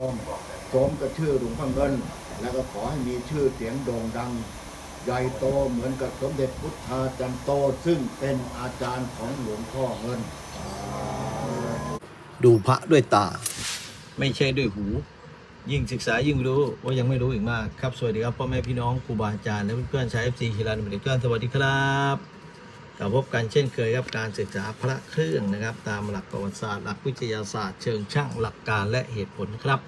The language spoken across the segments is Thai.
สมกับชื่อหลวงพ่อเงิน แล้วก็ขอให้มีชื่อเสียงโด่งดัง ใหญ่โตเหมือนกับสมเด็จพุทธาจันโต ซึ่งเป็นอาจารย์ของหลวงพ่อเงิน ดูพระด้วยตา ไม่ใช่ด้วยหู ยิ่งศึกษายิ่งรู้ว่ายังไม่รู้อีกมากครับ สวัสดีครับพ่อแม่พี่น้องครูบาอาจารย์และเพื่อนๆชาวเอฟซีฮิรันเมริกันสวัสดีครับกลับพบกันเช่นเคยครับการศึกษาพระเครื่องนะครับ ตามหลักประวัติศาสตร์หลักวิทยาศาสตร์เชิงช่างหลักการและเหตุผลครับ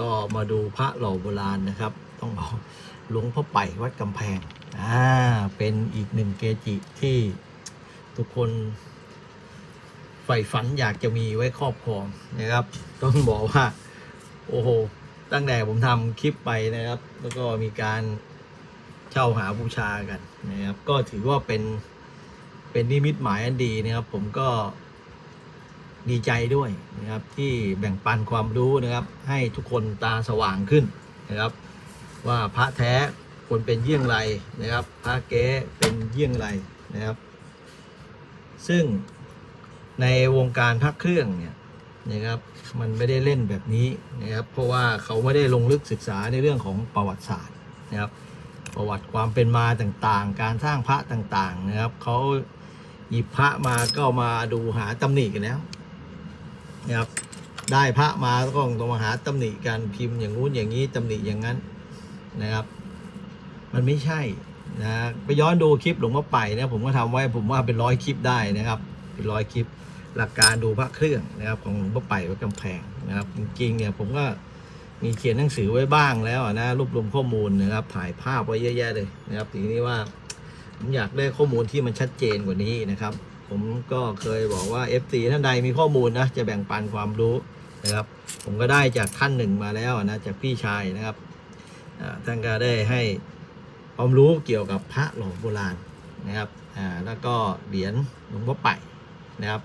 ก็มาดูพระหล่อโบราณนะครับ ต้องบอกหลวงพ่อไปวัดกำแพงอ่าเป็นอีกหนึ่งเกจิที่ทุกคนใฝ่ฝันอยากจะมีไว้ครอบครองนะครับ ต้องบอกว่า โอ้โห ตั้งแต่ผมทำคลิปไปนะครับ แล้วก็มีการเช่าหาบูชากันนะครับ ก็ถือว่าเป็นเป็นนิมิตหมายอันดีนะครับ ผมก็ ดีใจด้วยนะครับที่แบ่งปันความรู้นะครับ ให้ทุกคนตาสว่างขึ้นนะครับ ว่าพระแท้ควรเป็นเยี่ยงไรนะครับ พระเก๊เป็นเยี่ยงไรนะครับ ซึ่งในวงการพักเครื่องเนี่ยนะครับมันไม่ได้เล่นแบบนี้นะครับ เพราะว่าเขาไม่ได้ลงลึกศึกษาในเรื่องของประวัติศาสตร์นะครับ ประวัติความเป็นมาต่างๆ การสร้างพระต่างๆนะครับเขาหยิบพระมาก็มาดูหาตำหนิกันแล้ว นะครับ ได้พระมาก็ต้องมาหาตำหนิการพิมพ์อย่างงู้นอย่างนี้ตำหนิอย่างนั้นนะครับ มันไม่ใช่นะไปย้อนดูคลิปหลวงพ่อไปนะผมก็ทำไว้ผมว่าเป็นร้อยคลิปได้นะครับ เป็นร้อยคลิปหลักการดูพระเครื่องนะครับ ของหลวงพ่อไปวัดกำแพงนะครับ จริงๆเนี่ยผมก็มีเขียนหนังสือไว้บ้างแล้วนะรวบรวมข้อมูลนะครับ ถ่ายภาพไว้เยอะแยะเลยนะครับทีนี้ว่าผมอยากได้ข้อมูลที่มันชัดเจนกว่านี้นะครับ ผมก็เคยบอกว่า FC ท่านใดมีข้อมูลนะจะแบ่งปันความรู้นะครับ ผมก็ได้จากท่านหนึ่งมาแล้วนะจากพี่ชายนะครับท่านก็ได้ให้ความรู้เกี่ยวกับพระหล่อโบราณนะครับแล้วก็เหรียญหลวงพ่อไปนะครับ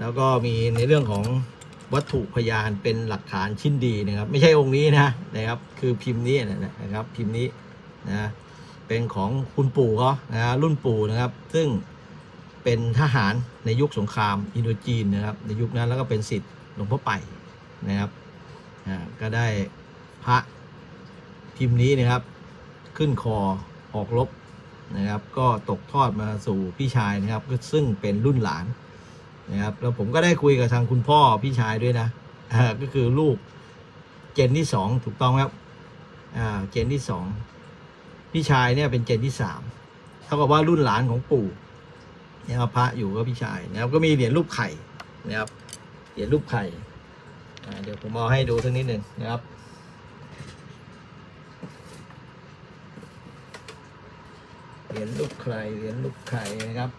แล้วก็มีในเรื่องของวัตถุพยานเป็นหลักฐานชิ้นดีนะครับ ไม่ใช่องค์นี้นะนะครับ คือพิมพ์นี้นะครับพิมพ์นี้นะเป็นของคุณปู่เขานะฮะรุ่นปู่นะครับ ซึ่ง เป็นทหารในยุคสงครามอินโดจีนนะครับ ในยุคนั้นแล้วก็เป็นสิทธิ์หลวงพ่อไปนะครับอ่าก็ได้พระพิมพ์นี้นะครับ ขึ้นคอออกรบนะครับ ก็ตกทอดมาสู่พี่ชายนะครับ ซึ่งเป็นรุ่นหลานนะครับแล้วผมก็ได้คุยกับทางคุณพ่อพี่ชายด้วยนะอ่าก็คือลูกเจนที่สองถูกต้องไหมครับอ่าเจนที่สองพี่ชายเนี่ยเป็นเจนที่สามเท่ากับว่ารุ่นหลานของปู่ นะครับพระอยู่ก็พี่ชายนะครับก็มีเหรียญรูปไข่นะครับเหรียญรูปไข่เดี๋ยวผมเอาให้ดูสักนิดหนึ่งนะครับเหรียญรูปไข่เหรียญรูปไข่นะครับ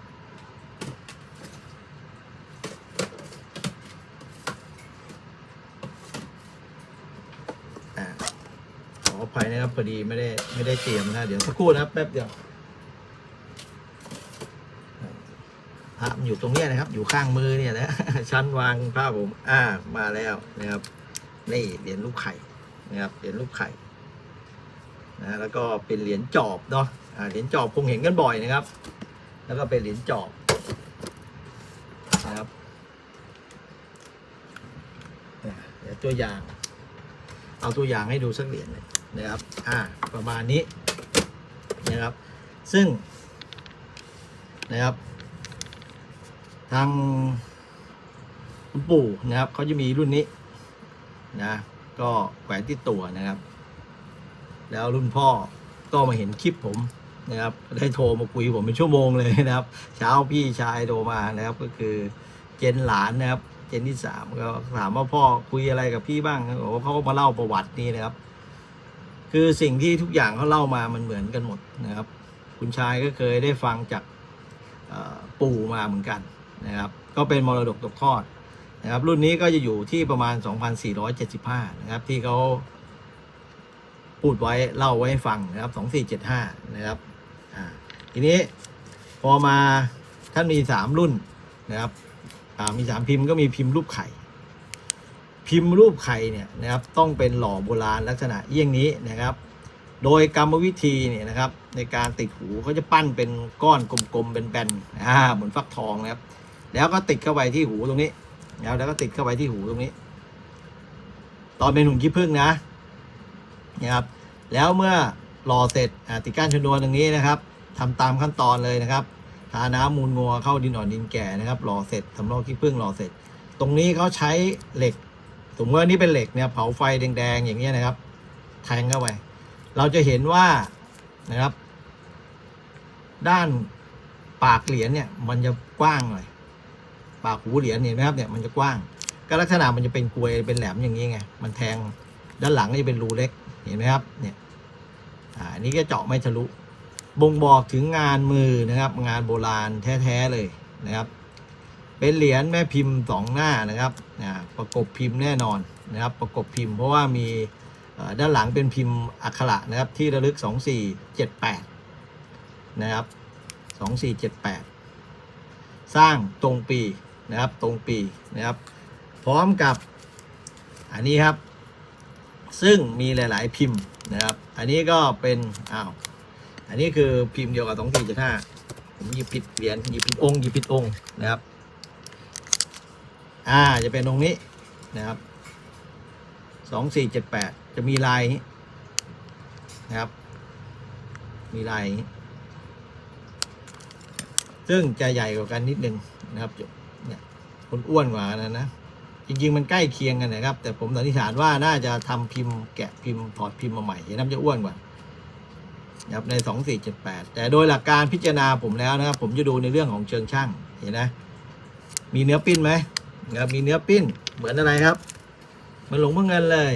อ่าขออภัยนะครับพอดีไม่ได้ไม่ได้เตรียมนะเดี๋ยวสักครู่นะครับแป๊บเดียว พระมันอยู่ตรงเนี้ยนะครับ อยู่ข้างมือเนี่ยนะชั้นวางผ้าผมอ่ามาแล้วนะครับ นี่เหรียญลูกไข่นะครับเหรียญลูกไข่นะแล้วก็เป็นเหรียญจอบเนาะอ่าเหรียญจอบคงเห็นกันบ่อยนะครับ แล้วก็เป็นเหรียญจอบนะครับเดี๋ยวตัวอย่าง เอาตัวอย่างให้ดูสักเหรียญหนึ่งนะครับ อ่า ประมาณนี้นะครับ ซึ่งนะครับ ทางคุณปู่นะครับเขาจะมีรุ่นนี้นะก็แขวนที่ตัวนะครับ แล้วรุ่นพ่อก็มาเห็นคลิปผมนะครับ ได้โทรมาคุยผมเป็นชั่วโมงเลยนะครับ เช้าพี่ชายโทรมานะครับ ก็คือเจนหลานนะครับ เจนที่สามก็ถามว่าพ่อคุยอะไรกับพี่บ้างบอกว่าเขาก็มาเล่าประวัตินี่นะครับ คือสิ่งที่ทุกอย่างเขาเล่ามามันเหมือนกันหมดนะครับ คุณชายก็เคยได้ฟังจากปู่มาเหมือนกัน นะครับ ก็เป็นมรดกตกทอดนะครับ รุ่นนี้ก็จะอยู่ที่ประมาณ 2,475 นะครับ ที่เขาพูดไว้เล่าไว้ให้ฟังนะครับ 2475 นะครับ อ่า ทีนี้พอมาท่านมี 3 รุ่นนะครับ อ่า มีสามพิมพ์ก็มีพิมพ์รูปไข่ พิมพ์รูปไข่เนี่ยนะครับ ต้องเป็นหล่อโบราณลักษณะเยี่ยงนี้นะครับโดยกรรมวิธีเนี่ยนะครับในการติดหูเขาจะปั้นเป็นก้อนกลมๆเป็นแบนอ่าเหมือนฟักทองนะครับ แล้วก็ติดเข้าไปที่หูตรงนี้ แล้วแล้วก็ติดเข้าไปที่หูตรงนี้ ตอนเป็นหุ่นขี้ผึ้งนะนะครับ แล้วเมื่อรอเสร็จติดก้านชนวนตรงนี้นะครับทำตามขั้นตอนเลยนะครับทาน้ำมูลงัวเข้าดินอ่อนดินแก่นะครับรอเสร็จทำรอบขี้ผึ้งรอเสร็จ ตรงนี้เขาใช้เหล็กสมมติว่านี่เป็นเหล็กเนี่ยเผาไฟแดงๆอย่างเงี้นะครับ แทงเข้าไป เราจะเห็นว่านะครับ ด้านปากเหรียญเนี่ย มันจะกว้างหน่อย ปากหูเหรียญเห็นไหมครับเนี่ยมันจะกว้างก็ลักษณะมันจะเป็นกลวยเป็นแหลมอย่างนี้ไงมันแทงด้านหลังนี่เป็นรูเล็กเห็นไหมครับเนี่ยอ่าอันนี้ก็เจาะไม่ทะลุ บ่งบอกถึงงานมือนะครับ งานโบราณแท้ๆเลยนะครับ เป็นเหรียญแม่พิมพ์สองหน้านะครับอ่าประกบพิมพ์แน่นอนนะครับ ประกบพิมพ์เพราะว่ามีด้านหลังเป็นพิมพ์อักขระนะครับ ที่ระลึก 2478 นะครับ 2478 สร้างตรงปี นะครับตรงปีนะครับ พร้อมกับอันนี้ครับ ซึ่งมีหลาย ๆ พิมพ์นะครับ อันนี้ก็เป็นอ้าวอันนี้คือพิมพ์เดียวกับ2475ผมหยิบผิดเหรียญหยิบผิดองค์หยิบผิดองค์นะครับ อ่าจะเป็นองค์นี้นะครับ2478จะมีลายอย่างนี้นะครับ มีลายซึ่งจะใหญ่กว่ากันนิดนึงนะครับ คนอ้วนกว่านะนะจริง ๆ มันใกล้เคียงกันนะครับ แต่ผมสันนิษฐานว่าน่าจะทำพิมพ์แกะพิมพ์ถอดพิมพ์มาใหม่เห็นน้ำจะอ้วนกว่าครับในสองสี่เจ็ดแปดแต่โดยหลักการพิจารณาผมแล้วนะครับ ผมจะดูในเรื่องของเชิงช่างเห็นนะมีเนื้อปิ้นไหมนะครับมีเนื้อปิ้นเหมือนอะไรครับเหมันหลวงพ่อเงินเลย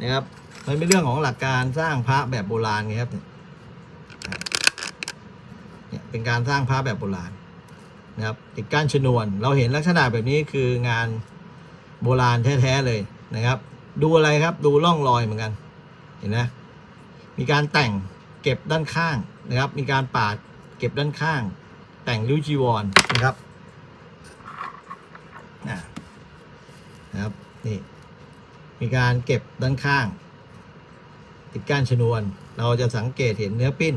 นะครับมันเป็นเรื่องของหลักการสร้างพระแบบโบราณไงครับเนี่ยเป็นการสร้างพระแบบโบราณ นะครับติดก้านชนวน เราเห็นลักษณะแบบนี้คืองานโบราณแท้ๆเลยนะครับ ดูอะไรครับดูร่องรอยเหมือนกัน เห็นไหมมีการแต่งเก็บด้านข้างนะครับ มีการปาดเก็บด้านข้าง แต่งริ้วจีวรนะครับนะครับนี่มีการเก็บด้านข้าง ติดก้านชนวน เราจะสังเกตเห็นเนื้อปิ้น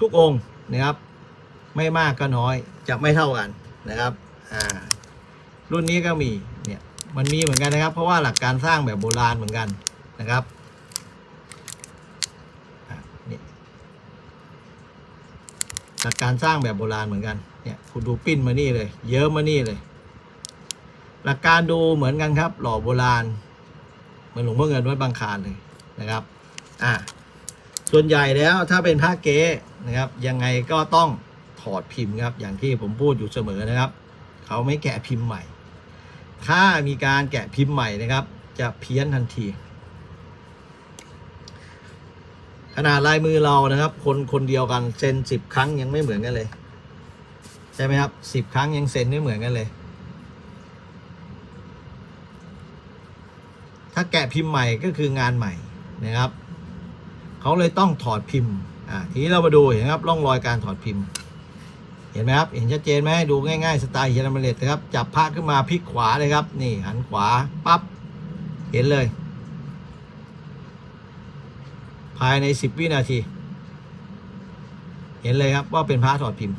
ทุกองค์นะครับ ไม่มากก็น้อยจะไม่เท่ากันนะครับอ่ารุ่นนี้ก็มีเนี่ยมันมีเหมือนกันนะครับ เพราะว่าหลักการสร้างแบบโบราณเหมือนกันนะครับนี่หลักการสร้างแบบโบราณเหมือนกันเนี่ยคุณดูปิ้นมานี่เลย เยอะมานี่เลย หลักการดูเหมือนกันครับ หล่อโบราณเหมือนหลวงพ่อเงินวัดบางคานเลยนะครับอะส่วนใหญ่แล้วถ้าเป็นผ้าเก๊นะครับ ยังไงก็ต้อง ถอดพิมพ์ครับ อย่างที่ผมพูดอยู่เสมอนะครับ เขาไม่แกะพิมพ์ใหม่ ถ้ามีการแกะพิมพ์ใหม่นะครับ จะเพี้ยนทันที ขนาดลายมือเรานะครับ คนคนเดียวกันเซ็นสิบครั้งยังไม่เหมือนกันเลย ใช่ไหมครับสิบครั้งยังเซ็นไม่เหมือนกันเลย ถ้าแกะพิมพ์ใหม่ก็คืองานใหม่นะครับเขาเลยต้องถอดพิมพ์ อ่า ทีนี้เรามาดูเห็นไหมครับร่องรอยการถอดพิมพ์ เห็นไหมครับ เห็นชัดเจนไหมดูง่ายๆสไตล์เฮยรมเลตนะครับจับผ้าขึ้นมาพลิกขวาเลยครับ นี่หันขวาปั๊บเห็นเลย ภายในสิบวินาที เห็นเลยครับว่าเป็นผ้าถอดพิมพ์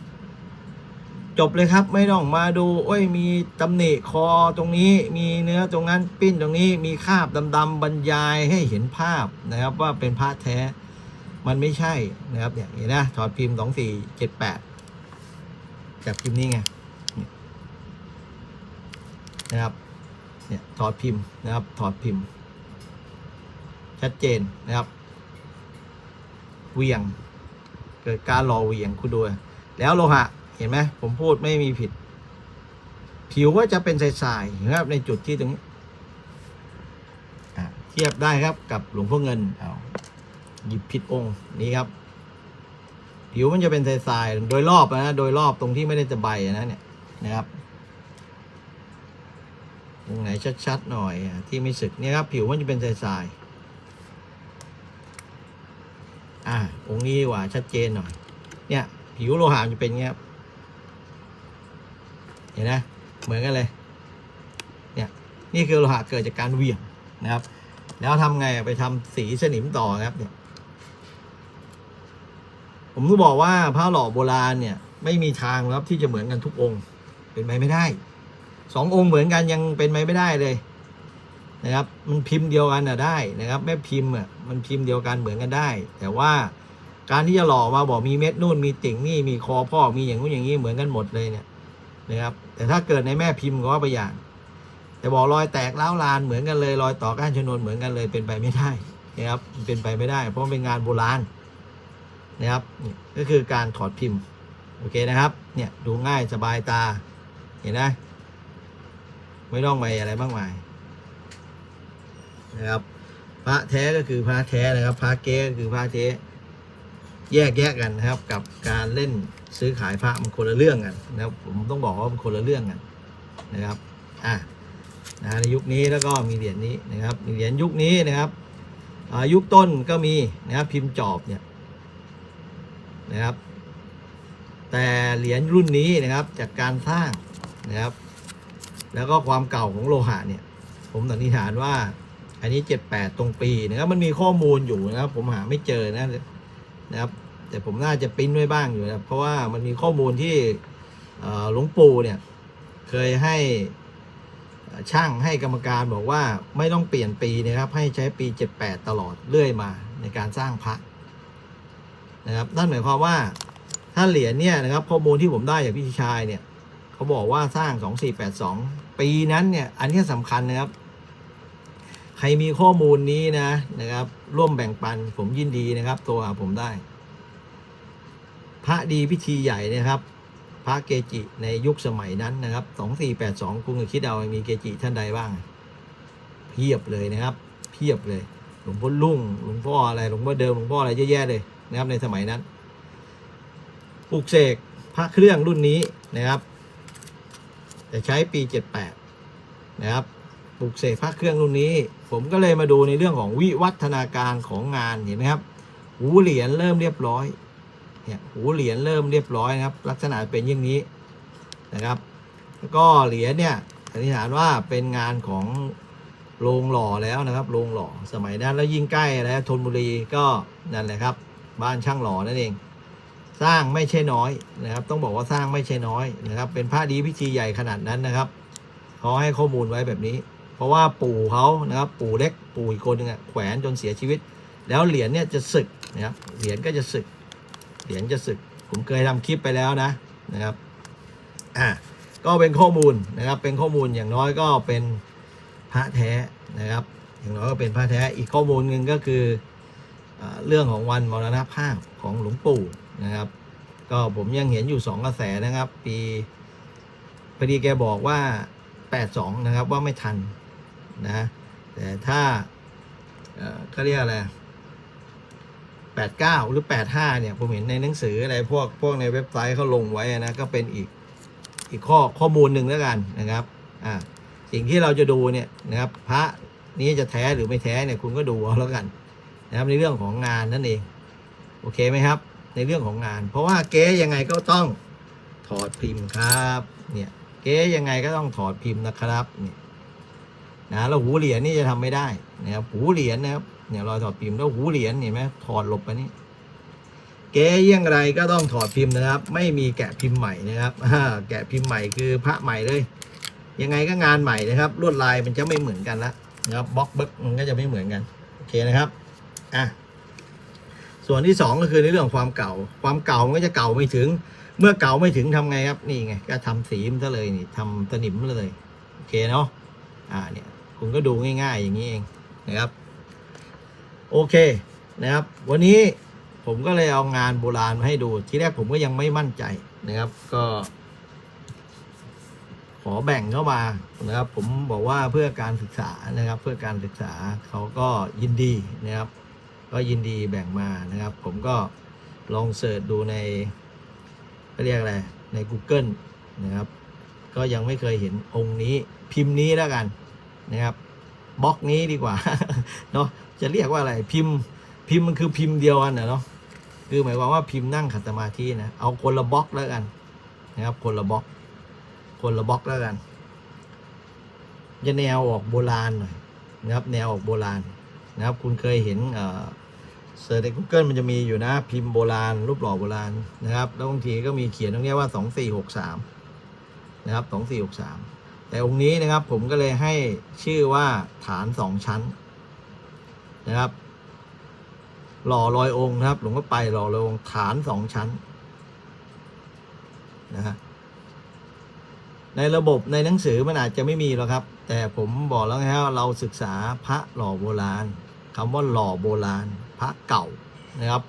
จบเลยครับไม่ต้องมาดูโอ้ยมีตำหนิคอตรงนี้มีเนื้อตรงนั้นปิ้นตรงนี้มีคราบดำๆบรรยายให้เห็นภาพนะครับว่าเป็นผ้าแท้มันไม่ใช่นะครับเนี่ยเห็นนะถอดพิมพ์สองสี่เจ็ดแปด จากพิมพ์นี้ไงนะครับเนี่ยถอดพิมพ์นะครับถอดพิมพ์ ชัดเจนนะครับเวียง เกิดการหล่อเวียงคุณดูแล้วโลหะเห็นไหมผมพูดไม่มีผิด ผิวก็จะเป็นทรายๆนะครับในจุดที่ตรงนี้เทียบได้ครับกับหลวงพ่อเงินเอาหยิบผิดองค์นี้ครับ ผิวมันจะเป็นทรายๆโดยรอบนะโดยรอบตรงที่ไม่ได้จะใบนะเนี่ยนะครับตรงไหนชัดๆหน่อยที่ไม่สึกเนี่ยครับ ผิวมันจะเป็นทรายๆอ่าองค์นี้ดีกว่าชัดเจนหน่อย เนี่ย ผิวโลหะจะเป็นเงี้ยเห็นนะเหมือนกันเลย เนี่ยนี่คือโลหะเกิดจากการเหวี่ยงนะครับ แล้วทำไงไปทำสีสนิมต่อครับเนี่ย ผมก็บอกว่าพระหล่อโบราณเนี่ยไม่มีทางครับที่จะเหมือนกันทุกองค์ เป็นไปไม่ได้สององค์เหมือนกันยังเป็นไปไม่ได้เลยนะครับ มันพิมพ์เดียวกันอะได้นะครับแม่พิมพ์อะมันพิมพ์เดียวกันเหมือนกันได้ แต่ว่าการที่จะหล่อมาบอกมีเม็ดนู่นมีติ่งนี่มีคอพ่อมีอย่างนู้นอย่างนี้เหมือนกันหมดเลยเนี่ยนะครับ แต่ถ้าเกิดในแม่พิมพ์ก็ว่าไปอย่างแต่บอกรอยแตกร้าลานเหมือนกันเลยรอยต่อก้านชนวนเหมือนกันเลยเป็นไปไม่ได้นะครับเป็นไปไม่ได้ เพราะเป็นงานโบราณ นะครับ ก็คือการถอดพิมพ์ โอเคนะครับ เนี่ยดูง่ายสบายตา เห็นไหมไม่ต้องไปอะไรมากมายนะครับพระแท้ก็คือพระแท้นะครับ พระเก๊ก็คือพระเก๊แยกแยะกันนะครับ กับการเล่นซื้อขายพระมันคนละเรื่องกันนะครับผมต้องบอกว่ามันคนละเรื่องกันนะครับอะนะในยุคนี้แล้วก็มีเหรียญนี้นะครับมีเหรียญยุคนี้นะครับอ่ายุคต้นก็มีนะครับพิมพ์จอบเนี่ย นะครับ แต่เหรียญรุ่นนี้นะครับจากการสร้างนะครับ แล้วก็ความเก่าของโลหะเนี่ย ผมสันนิษฐานว่าอันนี้78ตรงปีนะครับ มันมีข้อมูลอยู่นะครับ ผมหาไม่เจอนะนะครับ แต่ผมน่าจะปริ้นไว้บ้างอยู่นะเพราะว่ามันมีข้อมูลที่หลวงปู่เนี่ยเคยให้ช่างให้กรรมการบอกว่าไม่ต้องเปลี่ยนปีนะครับ ให้ใช้ปี 78 ตลอดเรื่อยมาในการสร้างพระ นะครับนั่นหมายความว่าถ้าเหรียญเนี่ยนะครับข้อมูลที่ผมได้จากพี่ชายเนี่ยเขาบอกว่าสร้าง 2482 ปีนั้นเนี่ยอันนี้สำคัญนะครับ ใครมีข้อมูลนี้นะนะครับ ร่วมแบ่งปันผมยินดีนะครับตัวหาผมได้ พระดีพิธีใหญ่นะครับ พระเกจิในยุคสมัยนั้นนะครับ 2482คุณก็คิดเอามีเกจิท่านใดบ้าง เพียบเลยนะครับ เพียบเลยหลวงพ่อลุ่งหลวงพ่ออะไรหลวงพ่อเดิมหลวงพ่ออะไรเยอะแยะเลย นะครับในสมัยนั้นปลุกเสกพระเครื่องรุ่นนี้นะครับ จะใช้ปี78นะครับปลุกเสกพระเครื่องรุ่นนี้ ผมก็เลยมาดูในเรื่องของวิวัฒนาการของงานเห็นไหมครับ หูเหรียญเริ่มเรียบร้อยเนี่ยหูเหรียญเริ่มเรียบร้อยนะครับ ลักษณะเป็นอย่างนี้นะครับ แล้วก็เหรียญเนี่ยสันนิษฐานว่าเป็นงานของโรงหล่อแล้วนะครับโรงหล่อสมัยนั้นแล้วยิ่งใกล้แล้วธนบุรีก็นั่นแหละครับ บ้านช่างหล่อนั่นเอง สร้างไม่ใช่น้อยนะครับ ต้องบอกว่าสร้างไม่ใช่น้อยนะครับ เป็นพระดีพิธีใหญ่ขนาดนั้นนะครับเขาให้ข้อมูลไว้แบบนี้ เพราะว่าปู่เขานะครับ ปู่เล็กปู่อีกคนหนึ่งอะแขวนจนเสียชีวิต แล้วเหรียญเนี่ยจะสึกนะครับเหรียญก็จะสึกเหรียญจะสึก ผมเคยทำคลิปไปแล้วนะนะครับอะก็เป็นข้อมูลนะครับ เป็นข้อมูลอย่างน้อยก็เป็นพระแท้นะครับ อย่างน้อยก็เป็นพระแท้อีกข้อมูลหนึ่งก็คือ เรื่องของวันมรณภาพของหลวงปู่นะครับ ก็ผมยังเห็นอยู่สองกระแสนะครับ ปีพอดีแกบอกว่า 82 นะครับว่าไม่ทันนะแต่ถ้าเอ่อเขาเรียกอะไรแปดเก้าหรือแปดห้าเนี่ย ผมเห็นในหนังสืออะไรพวกพวกในเว็บไซต์เขาลงไว้นะ ก็เป็นอีกอีกข้อข้อมูลหนึ่งแล้วกันนะครับอ่าสิ่งที่เราจะดูเนี่ยนะครับ พระนี้จะแท้หรือไม่แท้เนี่ยคุณก็ดูเอาแล้วกัน นะครับในเรื่องของงานนั่นเองโอเคไหมครับ ในเรื่องของงาน เพราะว่าเก๊ยังไงก็ต้องถอดพิมพ์ครับเนี่ยเก๊ยังไงก็ต้องถอดพิมพ์นะครับเนี่ยนะแล้วหูเหรียญนี่จะทำไม่ได้นะครับหูเหรียญนะครับเนี่ยรอยถอดพิมพ์แล้วหูเหรียญเห็นไหมถอดหลบไปนี่เก๊ยังไรก็ต้องถอดพิมพ์นะครับ ไม่มีแกะพิมพ์ใหม่นะครับแกะพิมพ์ใหม่คือพระใหม่เลยยังไงก็งานใหม่นะครับลวดลายมันจะไม่เหมือนกันละนะครับบล็อกเบิกมันก็จะไม่เหมือนกันโอเคนะครับ อะส่วนที่สองก็คือในเรื่องความเก่า ความเก่ามันก็จะเก่าไม่ถึง เมื่อเก่าไม่ถึงทำไงครับ นี่ไง ก็ทำสีมันซะเลยนี่ทำสนิมเลย โอเคเนาะ อ่าเนี่ย คุณก็ดูง่ายๆอย่างนี้เองนะครับ โอเคนะครับ วันนี้ผมก็เลยเอางานโบราณมาให้ดู ที่แรกผมก็ยังไม่มั่นใจนะครับ ก็ ขอแบ่งเข้ามานะครับ ผมบอกว่าเพื่อการศึกษานะครับ เพื่อการศึกษาเขาก็ยินดีนะครับ ก็ยินดีแบ่งมานะครับ ผมก็ลองเสิร์ชดูในเขาเรียกอะไรใน Google นะครับ ก็ยังไม่เคยเห็นองค์นี้พิมพ์นี้แล้วกันนะครับบล็อกนี้ดีกว่าเนาะจะเรียกว่าอะไรพิมพ์พิมพ์มันคือพิมพ์เดียวกันนะเนาะคือหมายความว่าพิมพ์นั่งขัดสมาธินะเอาคนละบล็อกแล้วกันนะครับ คนละบล็อก คนละบล็อกแล้วกัน จะแนวออกโบราณหน่อยนะครับ แนวออกโบราณนะครับ คุณเคยเห็นเอ่อ เสิร์ชใน Google มันจะมีอยู่นะ พิมพ์โบราณ รูปหล่อโบราณนะครับ แล้วบางทีก็มีเขียนตรงนี้ว่าสองสี่หกสามนะครับสองสี่หกสามแต่องค์นี้นะครับผมก็เลยให้ชื่อว่าฐานสองชั้นนะครับ หล่อลอยองค์นะครับ หลวงพ่อไปหล่อลอยองค์ฐานสองชั้นนะฮะในระบบในหนังสือมันอาจจะไม่มีหรอกครับ แต่ผมบอกแล้วไงฮะว่าเราศึกษาพระหล่อโบราณคำว่าหล่อโบราณ ระเก่านะครับ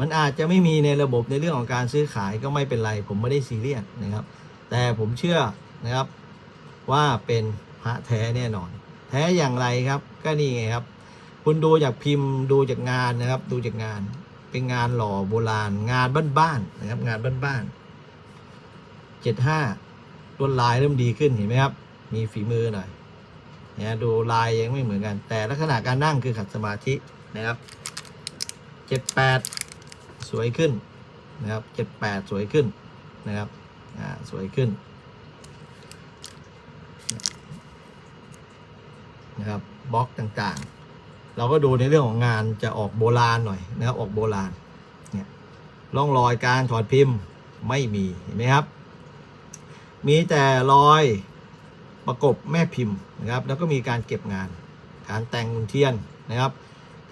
มันอาจจะไม่มีในระบบในเรื่องของการซื้อขายก็ไม่เป็นไร ผมไม่ได้ซีเรียสนะครับ แต่ผมเชื่อนะครับว่าเป็นพระแท้แน่นอน แท้อย่างไรครับก็นี่ไงครับ คุณดูจากพิมพ์ดูจากงานนะครับ ดูจากงานเป็นงานหล่อโบราณ งานบ้านๆนะครับ งานบ้านๆเจ็ดห้าลวดลายเริ่มดีขึ้นเห็นไหมครับ มีฝีมือหน่อยเนี่ยดูลายยังไม่เหมือนกัน แต่ลักษณะการนั่งคือขัดสมาธินะครับ เจ็ดแปดสวยขึ้นนะครับเจ็ดแปดสวยขึ้นนะครับอ่าสวยขึ้นนะครับบล็อกต่างๆ เราก็ดูในเรื่องของงานจะออกโบราณหน่อยนะครับออกโบราณเนี่ยร่องรอยการถอดพิมพ์ไม่มีเห็นไหมครับ มีแต่รอยประกบแม่พิมพ์นะครับ แล้วก็มีการเก็บงาน การแต่งมุนเทียนนะครับ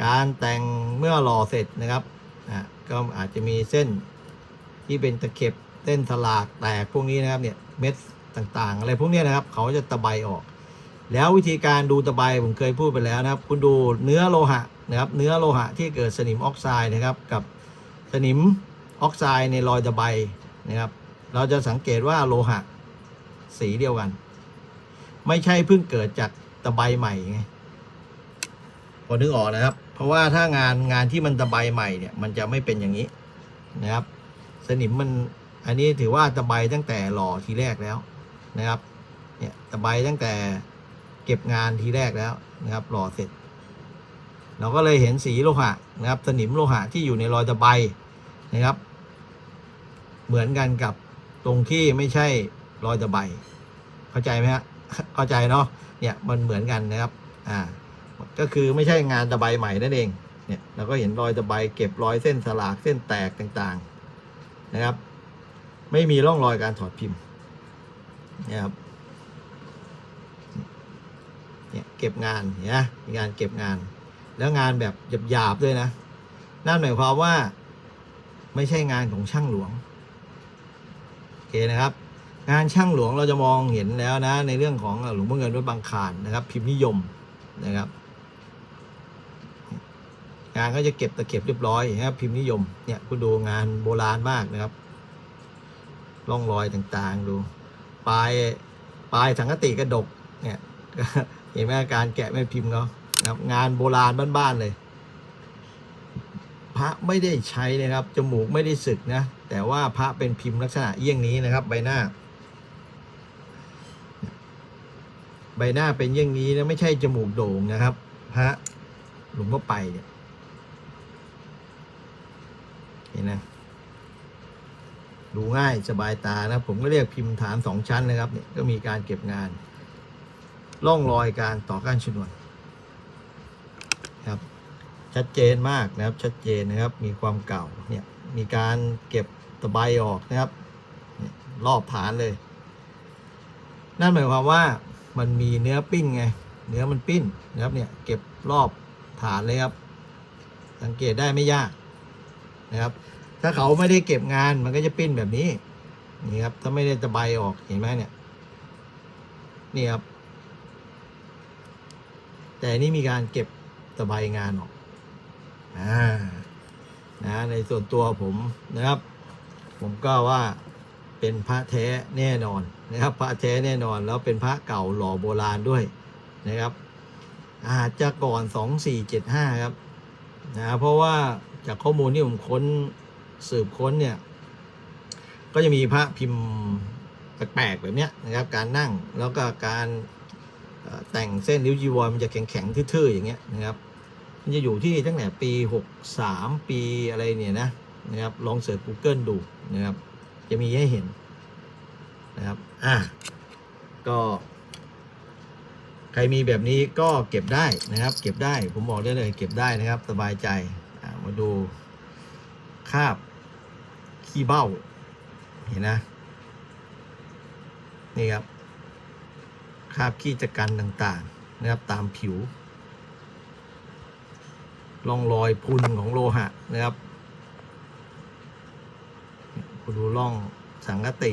การแต่งเมื่อหล่อเสร็จนะครับอะก็อาจจะมีเส้นที่เป็นตะเข็บเส้นสลากแตกพวกนี้นะครับเนี่ยเม็ดต่างๆ อะไรพวกนี้นะครับ เขาจะตะไบออก แล้ววิธีการดูตะไบผมเคยพูดไปแล้วนะครับ คุณดูเนื้อโลหะนะครับ เนื้อโลหะที่เกิดสนิมออกไซด์นะครับ กับสนิมออกไซด์ในรอยตะไบนะครับ เราจะสังเกตว่าโลหะสีเดียวกัน ไม่ใช่เพิ่งเกิดจากตะไบใหม่ไงพอนึกออกนะครับ เพราะว่าถ้างานงานที่มันตะไบใหม่เนี่ยมันจะไม่เป็นอย่างนี้นะครับ สนิมมันอันนี้ถือว่าตะไบตั้งแต่หล่อทีแรกแล้วนะครับเนี่ยตะไบตั้งแต่เก็บงานทีแรกแล้วนะครับหล่อเสร็จ เราก็เลยเห็นสีโลหะนะครับ สนิมโลหะที่อยู่ในรอยตะไบนะครับ เหมือนกันกับตรงที่ไม่ใช่รอยตะไบเข้าใจไหมฮะเข้าใจเนาะเนี่ยมันเหมือนกันนะครับ อ่า ก็คือไม่ใช่งานตะไบใหม่นั่นเองเนี่ยเราก็เห็นรอยตะไบเก็บรอยเส้นสลากเส้นแตกต่างๆนะครับ ไม่มีร่องรอยการถอดพิมพ์นะครับเนี่ยเก็บงานเนไหมมีงานเก็บงาน แล้วงานแบบหยาบๆด้วยนะนั่นหมายความว่าไม่ใช่งานของช่างหลวงโอเคนะครับ งานช่างหลวงเราจะมองเห็นแล้วนะ ในเรื่องของหลวงพ่อเงินวัดบางขานนะครับ พิมพ์นิยมนะครับ งานก็จะเก็บตะเก็บเรียบร้อยนะครับพิมพ์นิยมเนี่ยคุณดูงานโบราณมากนะครับร่องรอยต่างๆ ดูปลายปลายสังกติกระดกเนี่ยเห็นไหมการแกะแม่พิมพ์เขานะครับงานโบราณบ้านๆเลย พระไม่ได้ใช้นะครับจมูกไม่ได้สึกนะแต่ว่าพระเป็นพิมพ์ลักษณะเยี่ยงนี้นะครับใบหน้า ใบหน้าเป็นเยี่ยงนี้นะไม่ใช่จมูกโด่งนะครับ พระหลวงพ่อไปเนี่ย เห็ นนะดูง่ายสบายตานะผมก็เรียกพิมพ์ฐานสองชั้นนะครับเนี่ยก็มีการเก็บงานร่องรอยการต่อก้านชนวนครับชัดเจนมากนะครับชัดเจนนะครับมีความเก่าเนี่ยมีการเก็บตะไบออกนะครับรอบฐานเลย นั่นหมายความว่ามันมีเนื้อปิ้นไง เนื้อมันปิ้นนะครับเนี่ยเก็บรอบฐานเลยครับ สังเกตได้ไม่ยาก นะครับ ถ้าเขาไม่ได้เก็บงานมันก็จะปิ้นแบบนี้ นี่ครับ ถ้าไม่ได้ตะไบออกเห็นไหมเนี่ย นี่ครับ แต่นี่มีการเก็บตะไบงานออกอ่านะในส่วนตัวผมนะครับ ผมก็ว่าเป็นพระแท้แน่นอนนะครับ พระแท้แน่นอนแล้วเป็นพระเก่าหล่อโบราณด้วยนะครับ อาจจะก่อนสองสี่เจ็ดห้าครับนะเพราะว่า จากข้อมูลที่ผมค้นสืบค้นเนี่ย ก็จะมีพระพิมพ์แปลกๆแบบเนี้ยนะครับ การนั่งแล้วก็การแต่งเส้นริ้วจีวรมันจะแข็งๆทื่อๆอย่างเงี้ยนะครับ มันจะอยู่ที่ตั้งแต่ปี 63 ปีอะไรเนี่ยนะนะครับ ลองเสิร์ช Google ดูนะครับ จะมีให้เห็นนะครับ อะก็ ใครมีแบบนี้ก็เก็บได้นะครับ เก็บได้ผมบอกได้เลย เก็บได้นะครับ สบายใจ มาดูคาบขี้เบ้า เห็นนะ นี่ครับคาบขี้จักรันต่างๆ นะครับตามผิวร่องรอยพุนของโลหะนะครับคุณดูร่องสังกติ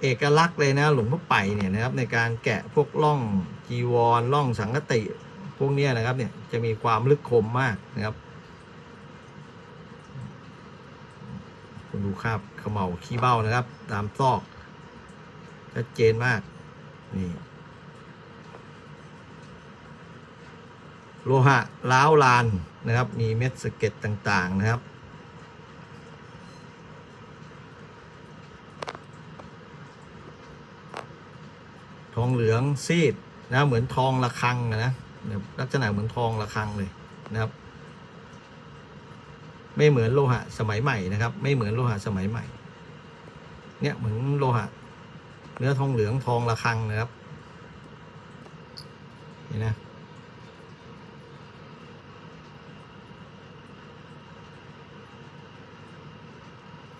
เอกลักษณ์เลยนะหลวงพ่อไปเนี่ยนะครับในการแกะพวกร่องจีวรร่องสังกติ พวกเนี้ยนะครับเนี่ยจะมีความลึกคมมากนะครับ คุณดูครับเขม่าขี้เบ้านะครับ ตามซอกชัดเจนมาก นี่ โลหะล้าวลานนะครับ มีเม็ดสะเก็ดต่างๆนะครับ ทองเหลืองซีดนะเหมือนทองระฆังนะลักษณะเหมือนทองระฆังเลยนะครับ ไม่เหมือนโลหะสมัยใหม่นะครับ ไม่เหมือนโลหะสมัยใหม่ เนี่ยเหมือนโลหะ เนื้อทองเหลืองทองระฆังนะครับเห็นะ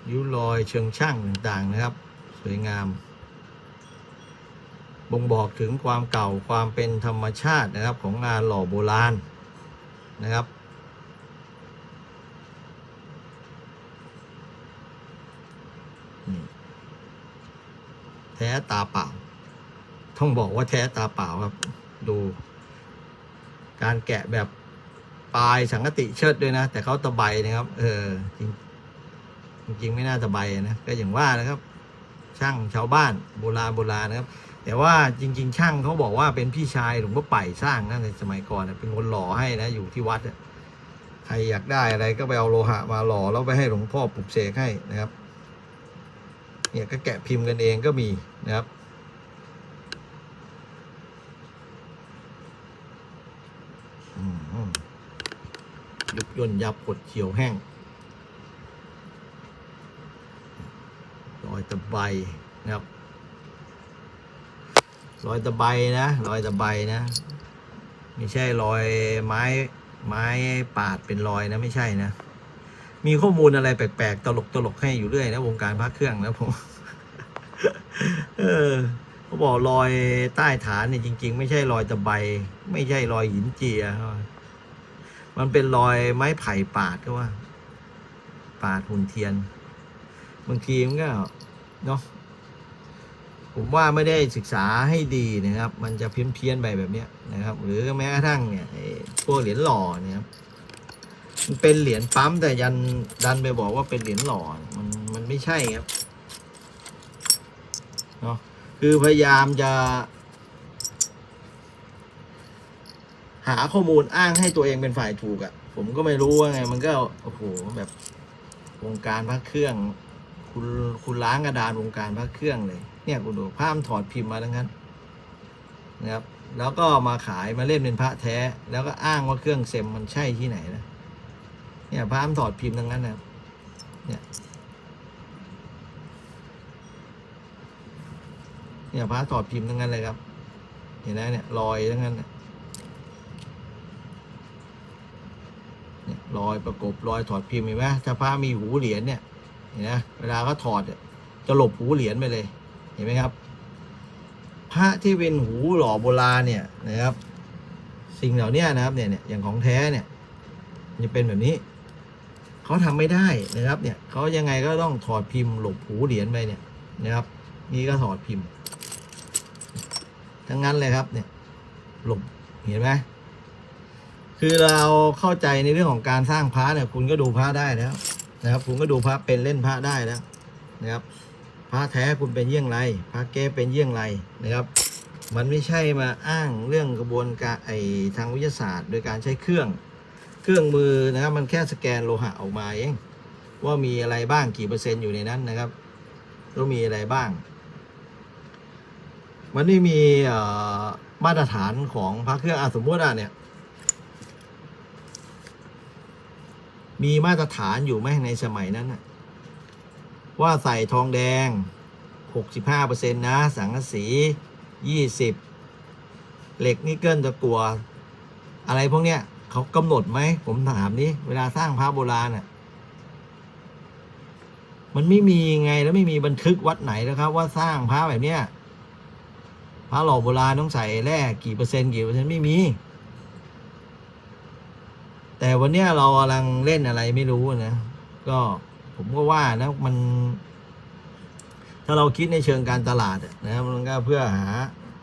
ริ้วรอยเชิงช่างต่างๆนะครับ สวยงาม บ่งบอกถึงความเก่าความเป็นธรรมชาตินะครับของงานหล่อโบราณนะครับ แท้ตาเปล่าต้องบอกว่าแท้ตาเปล่าครับ ดู การแกะแบบปลายสังกติเชิดด้วยนะ แต่เขาตะไบนะครับ เออ จริงจริงไม่น่าตะไบนะก็อย่างว่านะครับ ช่างชาวบ้านโบราณโบราณนะครับ แต่ว่าจริง ๆ ช่างเขาบอกว่าเป็นพี่ชายหลวงพ่อไป่สร้างนะในสมัยก่อนนะเป็นคนหล่อให้นะ อยู่ที่วัดใครอยากได้อะไรก็ไปเอาโลหะมาหล่อแล้วไปให้หลวงพ่อปลุกเสกให้นะครับ เนี่ยก็แกะพิมพ์กันเองก็มีนะครับยุบย่นยับกดเขียวแห้งรอยตะไบนะครับรอยตะไบนะรอยตะไบนะไม่ใช่รอยไม้ไม้ปาดเป็นรอยนะไม่ใช่นะ มีข้อมูลอะไรแปลกๆ ตลกตลกๆให้อยู่เรื่อยนะวงการพระเครื่องนะผม เออเขาบอกรอยใต้ฐานเนี่ยจริง ๆ ไม่ใช่รอยตะไบไม่ใช่รอยหินเจีย มันเป็นรอยไม้ไผ่ปาดก็ว่า ปาดหุ่นเทียน บางทีมันก็เนาะผมว่าไม่ได้ศึกษาให้ดีนะครับ มันจะเพี้ยนเพี้ยนๆไปแบบเนี้ยนะครับ หรือแม้กระทั่งเนี่ยพวกเหรียญหล่อเนี่ยครับ มันเป็นเหรียญปั๊มแต่ยันดันไปบอกว่าเป็นเหรียญหล่อมันมันไม่ใช่ครับเนาะคือพยายามจะ หาข้อมูลอ้างให้ตัวเองเป็นฝ่ายถูกอะ่ะ ผมก็ไม่รู้ว่าไง มันก็โอ้โหแบบวงการพระเครื่อง คุณคุณล้างกระดานวงการพระเครื่องเลย เนี่ยคุณดูภาพถอดพิมพ์มาทั้งนั้นนะครับแล้วก็มาขายมาเล่นเป็นพระแท้ แล้วก็อ้างว่าเครื่องเซมมันใช่ที่ไหนนะ เนี่ยภาพถอดพิมพ์ทั้งนั้นนะเนี่ยเนี่ยพระถอดพิมพ์ทั้งนั้นเลยครับ เห็นไหมเนี่ยรอยทั้งนั้นนะเนี่ยรอยประกบรอยถอดพิมพ์เห็นไหมถ้าพระมีหูเหรียญเนี่ยเห็นไหมเวลาเขาถอดจะหลบหูเหรียญไปเลย เห็นไหมครับ พระที่เป็นหูหล่อโบราณเนี่ยนะครับ สิ่งเหล่านี้นะครับเนี่ยเนี่ยอย่างของแท้เนี่ยจะเป็นแบบนี้ เขาทำไม่ได้นะครับเนี่ยเขายังไงก็ต้องถอดพิมพ์หลบหูเหรียญไปเนี่ยนะครับ นี่ก็ถอดพิมพ์ ทั้งนั้นเลยครับเนี่ยหลบเห็นไหมคือเราเข้าใจในเรื่องของการสร้างพระเนี่ย คุณก็ดูพระได้แล้วนะครับ คุณก็ดูพระเป็นเล่นพระได้แล้วนะครับพระแท้คุณเป็นเยี่ยงไรพระเก๊เป็นเยี่ยงไรนะครับ มันไม่ใช่มาอ้างเรื่องกระบวนการไอทางวิทยาศาสตร์ โดยการใช้เครื่อง เครื่องมือนะครับ มันแค่สแกนโลหะออกมาเอง ว่ามีอะไรบ้างกี่เปอร์เซ็นต์อยู่ในนั้นนะครับแล้วมีอะไรบ้าง มันไม่มีมาตรฐานของพระเครื่องอสมมติอะเนี่ย มีมาตรฐานอยู่ไหมในสมัยนั้นนะว่าใส่ทองแดง 65%นะ สังกะสี 20 เหล็กนิกเกิลตะกัว อะไรพวกเนี้ย เขากำหนดไหม ผมถามนี้ เวลาสร้างพระโบราณอะ มันไม่มีไงแล้วไม่มีบันทึกวัดไหนนะครับ ว่าสร้างพระแบบเนี้ยพระหล่อโบราณต้องใส่แร่กี่เปอร์เซ็นต์กี่เปอร์เซ็นต์ไม่มี แต่วันเนี้ยเรากำลังเล่นอะไรไม่รู้นะก็ผมก็ว่านะมัน ถ้าเราคิดในเชิงการตลาดนะครับมันก็เพื่อหา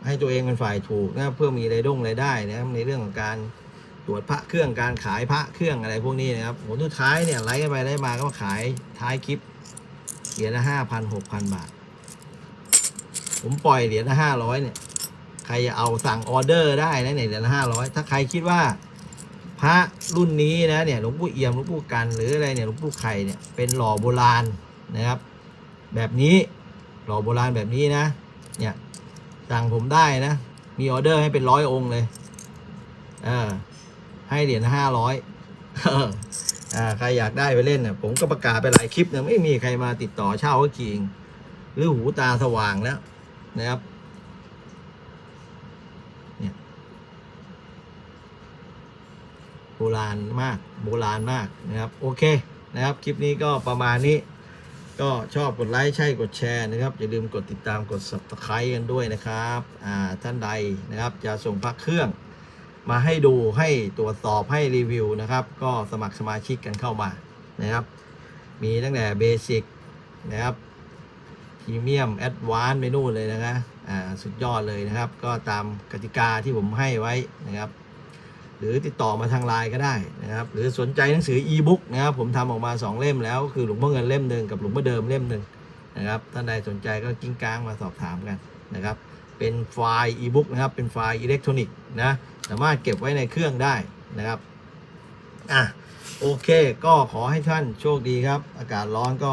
ให้ตัวเองเป็นฝ่ายถูกนะเพื่อมีรายได้รายได้นะในเรื่องของการ ตรวจพระเครื่องการขายพระเครื่องอะไรพวกนี้นะครับผลสุดท้ายเนี่ยไล่กันไปไล่มาก็มาขายท้ายคลิปเหรียญละห้าพันหกพันบาท ผมปล่อยเหรียญละห้าร้อยเนี่ยใครจะเอาสั่งออเดอร์ได้นะเนี่ยเหรียญละห้าร้อยถ้าใครคิดว่า พระรุ่นนี้นะเนี่ยหลวงปู่เอี่ยมหลวงปู่กันหรืออะไรเนี่ยหลวงปู่ไข่เนี่ยเป็นหล่อโบราณนะครับ แบบนี้หล่อโบราณแบบนี้นะ เนี่ยสั่งผมได้นะ มีออเดอร์ให้เป็นร้อยองค์เลย เออ ให้เหรียญห้าร้อยใครอยากได้ไปเล่นเนี่ยผมก็ประกาศไปหลายคลิปนะไม่มีใครมาติดต่อเช่าก็กิงหรือหูตาสว่างแล้วนะครับเนี่ยโบราณมากโบราณมากนะครับ โอเคนะครับ คลิปนี้ก็ประมาณนี้ ก็ชอบกดไลค์ใช่กดแชร์นะครับ อย่าลืมกดติดตามกด subscribe กันด้วยนะครับอ่าท่านใดนะครับจะส่งพักเครื่อง มาให้ดูให้ตรวจสอบให้รีวิวนะครับ ก็สมัครสมาชิกกันเข้ามานะครับ มีตั้งแต่เบสิกนะครับพรีเมียมแอดวานซ์ไปนู่นเลยนะคะอ่าสุดยอดเลยนะครับ ก็ตามกติกาที่ผมให้ไว้นะครับ หรือติดต่อมาทางไลน์ก็ได้นะครับ หรือสนใจหนังสืออีบุ๊กนะครับผมทำออกมา 2 เล่มแล้ว คือหลวงพ่อเงินเล่มหนึ่งกับหลวงพ่อเดิมเล่มหนึ่งนะครับท่านใดสนใจก็กิ้งก้างมาสอบถามกันนะครับ เป็นไฟล์อีบุ๊กนะครับ เป็นไฟล์อิเล็กทรอนิกส์นะ สามารถเก็บไว้ในเครื่องได้นะครับ อะ โอเค ก็ขอให้ท่านโชคดีครับ อากาศร้อนก็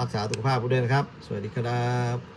รักษาสุขภาพกันด้วยนะครับ สวัสดีครับ